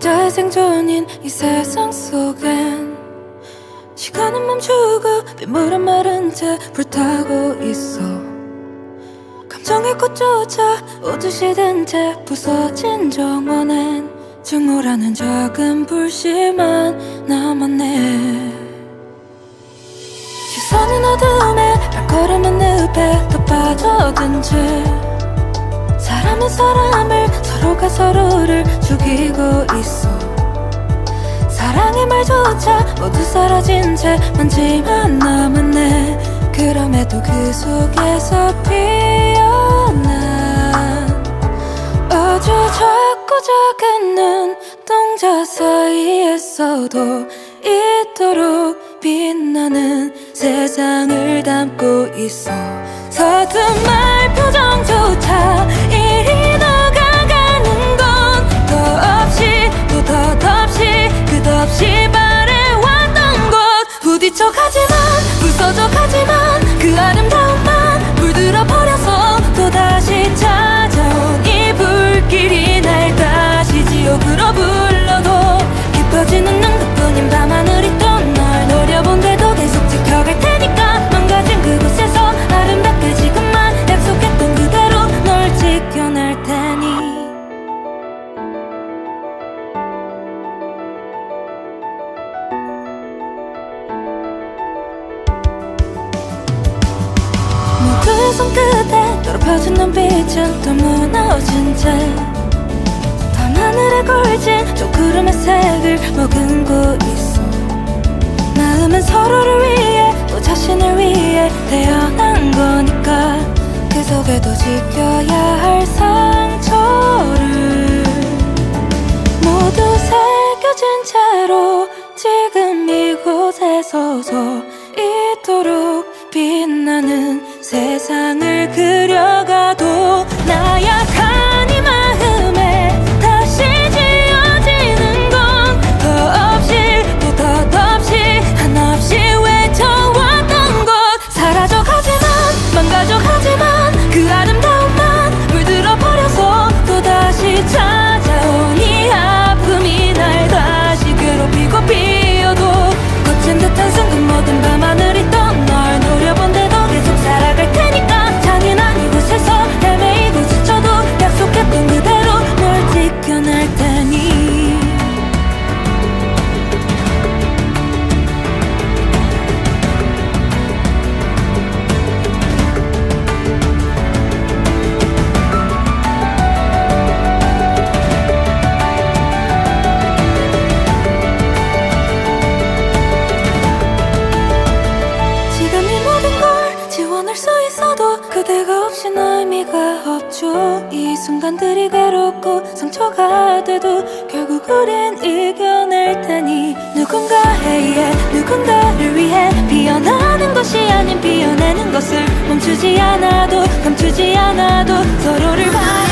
약자의 생존인 이 세상 속엔 시간은 멈추고 빗물은 마른 채 불타고 있어. 감정의 꽃조차 오듯이 든채 부서진 정원엔 증오라는 작은 불씨만 남았네. 시선은 어둠에 발걸음은 늪에 더 빠져든 채 사람은 사람을 서로가 서로를 죽이고 있어? 사랑의 말조차 모두 사라진 채 먼지만 남았네 그럼에도 그 속에서 피어난 아주 작고 작은 눈동자 사이에서도 이토록 빛나는 세상을 담고 있어. 서툰 말 표정조차 부딪혀 가지만 부서져 가지만 그 아름다움만 물들어 버려서 또다시 찾 손끝에 더럽혀진 눈빛은 또 무너진 채 밤 하늘에 걸친 저 구름의 색을 머금고 있어. 마음은 서로를 위해 또 자신을 위해 태어난 거니까 그 속에도 지켜야 할 상처를 모두 새겨진 채로 지금 이곳에 서서 세상을 그려가도 나약 걸 지원할 수 있어도 그대가 없인 의미가 없죠. 이 순간들이 괴롭고 상처가 돼도 결국 우린 이겨낼 테니 누군가에 누군가를 위해 피어나는 것이 아닌 피어내는 것을 멈추지 않아도 감추지 않아도 서로를 채